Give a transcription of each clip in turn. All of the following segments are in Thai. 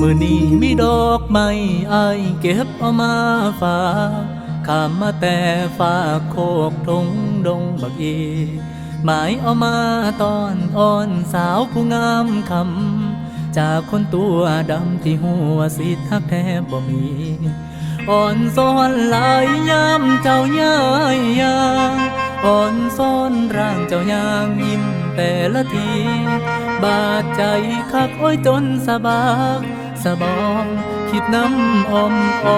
มือนี้มีดอกไม้อเก็บเอามาฝากข้ามมาแต่ฝากโคกทงดงบักอีหมายเอามาตอนอ่อนสาวผู้งามคำ จากคนตัวดำที่หัวสิทักแทบบ่มี อ่อนซ้อนหลายยามเจ้าย่ายยางอ่อนซ้อนร่างเจ้ายางยิ้มแต่ละที บาดใจคักโอ้ยจนสะบาก สะบอง คิดน้ำอมอ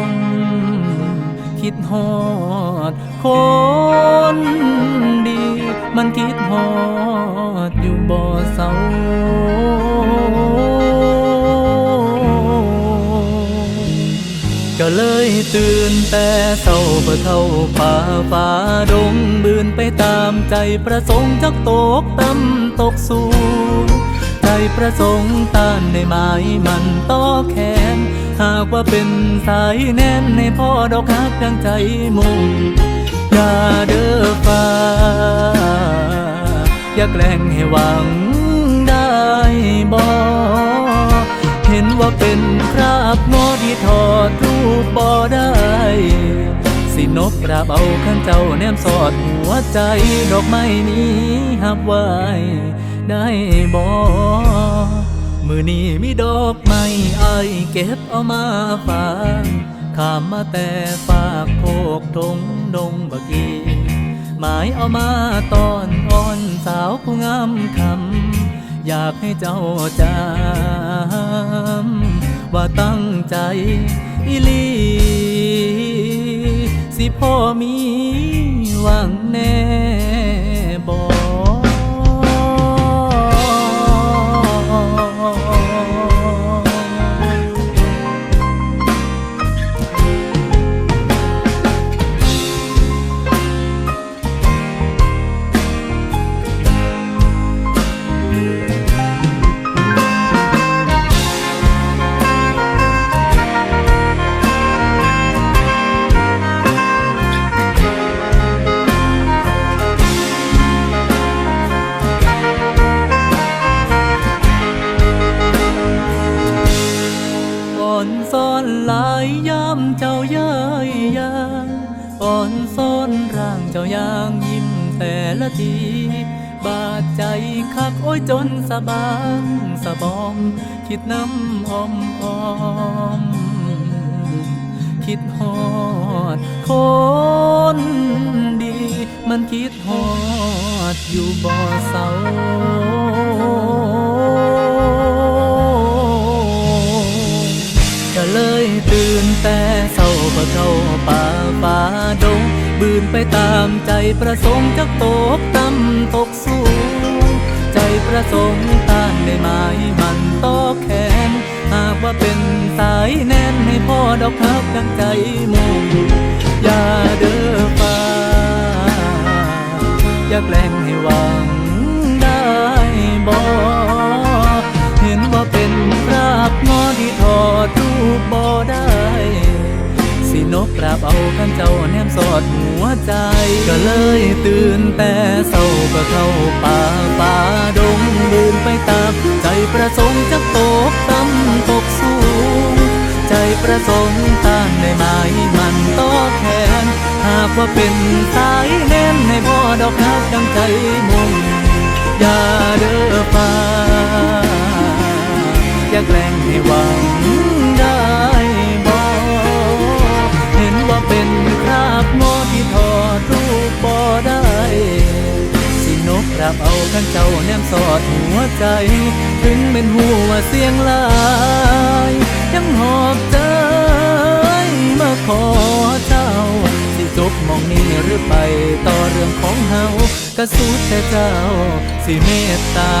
มคิดฮอด คนดี มันคิดฮอด อยู่บ่อเศร้าก็เลยตื่นแต่เศร้าเพื่อเข้าป่าฝ่าดงบืนไปตามใจประสงค์จักตกต่ำตกสูง ประสงค์ต้านในไม้มันต่อแขน หากว่าเป็นสายแน่นในพ่อดอกฮักดังใจมุ่งอย่าเด้อฟ้า อย่าแกล้งให้หวังได้บ่เห็นว่าเป็นคราบงอที่ถอดรูปบ่ได้ สินกกราบเอาข้างเจ้าแนมสอดหัวใจดอกไม้นี้หับไว้ได้บ่ มือนี้มีดอกไม้ไอเก็บเอามาฝากข้ามมาแต่ฝากโคกทงดงบกีหมายเอามาตอนอ่อนสาวผู้งามคำอยากให้เจ้าจำว่าตั้งใจอีลีสิพ่อมีหวังแน่ นซ่อนร่างเจ้ายางยิ้มแต่ละที บาดใจคักโอ้ยจนสะบางสะบอม คิดน้ำอมออมคิดฮอดคนดี มันคิดฮอดอยู่บ่อเสา บืนไปตามใจประสงค์จักตกต่ำตกสูง ใจประสงค์ต้านในไม้มันต่อแขน หากว่าเป็นสายแน่นให้พ่อดอกทักดังใจมุ่งอย่าเด้อฟ้าอย่าแกล้งให้หวังได้บ่เห็นว่าเป็นคราบงอที่ถอดรูปบ่ได้ สินกกราบเอาขันเจ้าแนมสอดหัว ใจ ก็เลยตื่นแต่เศร้าก็เข้าป่าป่าดงบืนไปตามใจประสงค์จะตกต่ำตกสูง ใจประสงค์ต้านในไม้มันต่อแขน หากว่าเป็นสายแน่นให้พ่อดอกฮักดังใจมุ่งอย่าเด้อฟ้าอย่าแกล้งให้หวัง บเอาขันเจ้าแนมสอดหัวใจ ถึงเป็นหัวเสียงลาย ยังหอบใจมาขอเจ้า สิจบมองนี้หรือไปต่อเรื่องของเฮากระสุดแต่เจ้า สิเมตตา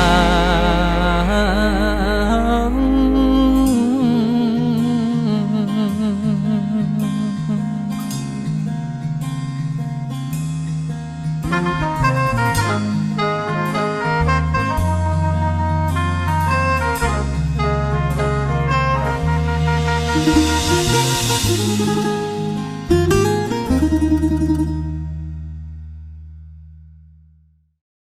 Thank you.